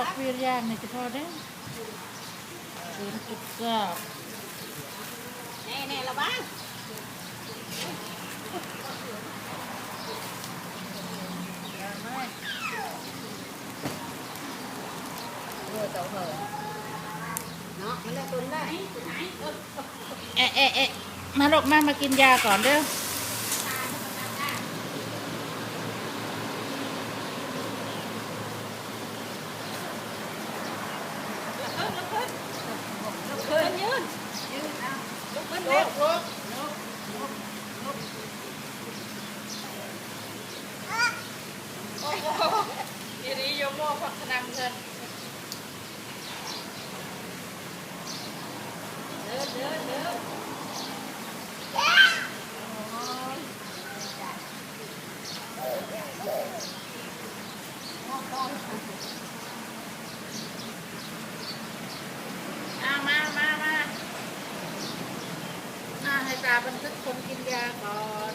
ขอบเวียย่างในกระทอได้ศูนย์จุดเก้าแน่แน่ละบ้างตัวเหอะเนาะมันจะตุนได้เอ๊ะเอ๊ะเอ๊ะมาลบมามากินยาก่อนเด้อ นำเพิ่นเด้อเด้อเด้อเอามามามาอาให้ตาบันทึกคนกินยาก่อน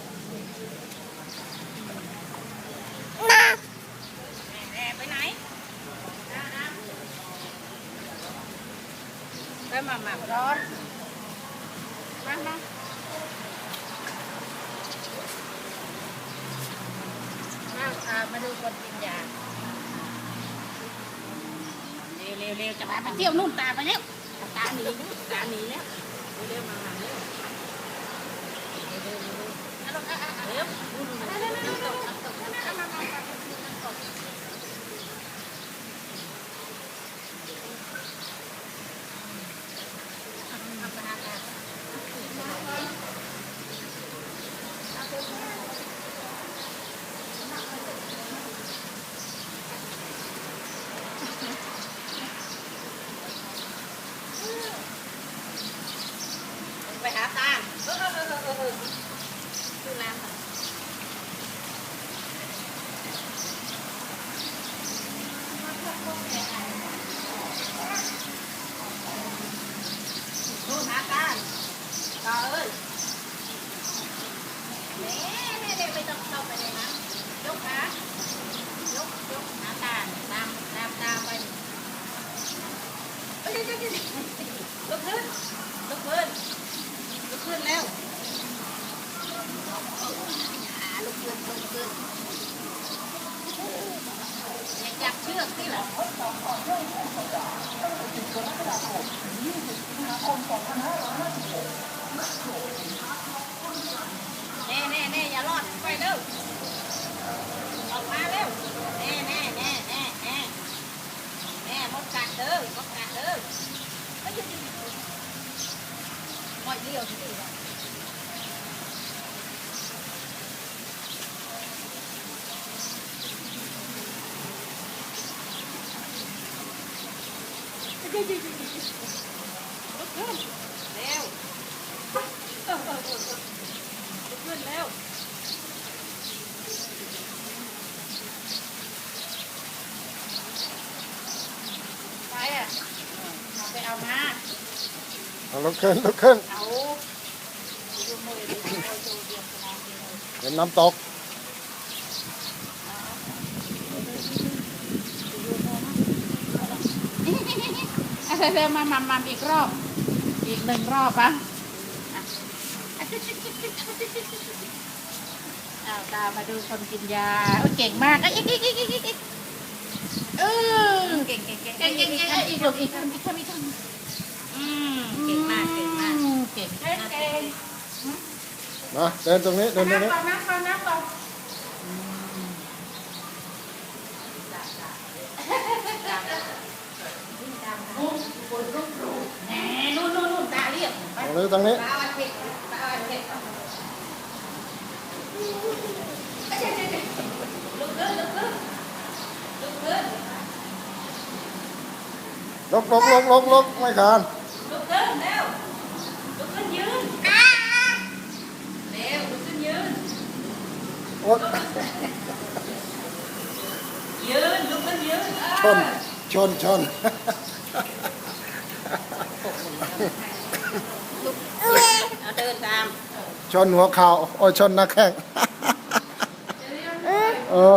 ได้มาหมักร้อนมามามาพมาดูคนกินยาเร็วๆๆจะพาไปเที่ยวนู่นตาไปเนี้ยตาหนีตาหนีเนี้ยเร็วๆมาหาเนี่ย ต่อเอ้ยแม่แม่เด็กไม่ต้องเข้าไปเลยนะยกขายกยกหาตาตามตามตามไปเอ้ยเดี๋ยวเดี๋ยวเดี๋ยวลุกขึ้นลุกขึ้นลุกขึ้นแล้วลูกเกินลูกเกินอย่าจับเชือกสิเหรอ แน่แน่แน่อย่ารอดไปเร็วออกมาเร็วแน่แน่แน่แน่แน่แน่มดกัดเด้อมดกัดเด้อเอ้ยหมดเดียวสิเหรอเร็ว ขึ้นเร็วไปอะเอาไปเอามาเอาลุกขึ้นลุกขึ้นเอาดูมือดิเอาดูเดียวกันเอาเดียวเห็นน้ำตก เอาเร็วๆมามามาอีกรอบ อีกหนึ่งรอบปะอะเอาตามมาดูคนกินยาโอ้ยเก่งมากเอ้ยอีกอีกอีกอีกอีกเออก่งเก่งเก่งเก่งเก่งเก่งอีกลูกอีกอีกอีกอืมเก่งมากเก่งมากเก่งเก่งเก่งมาเดินตรงนี้เดินตรงนี้ก่อนนะก่อนนะก่อนแหมนู่นนู่นนู่นตาเรียบตรงนี้ตรงนี้ ปลาเผ็ดปลาเผ็ด ลุกขึ้นลุกขึ้นลุกขึ้น ลกลกลกลกลกไม่ขานลุกขึ้นเร็วลุกขึ้นยืนเร็วลุกขึ้นยืนโอ๊ยยืนลุกขึ้นยืนชนชนชนเอาเดินตามชนหัวเข่าโอ้ยชนหน้าแข้งเออ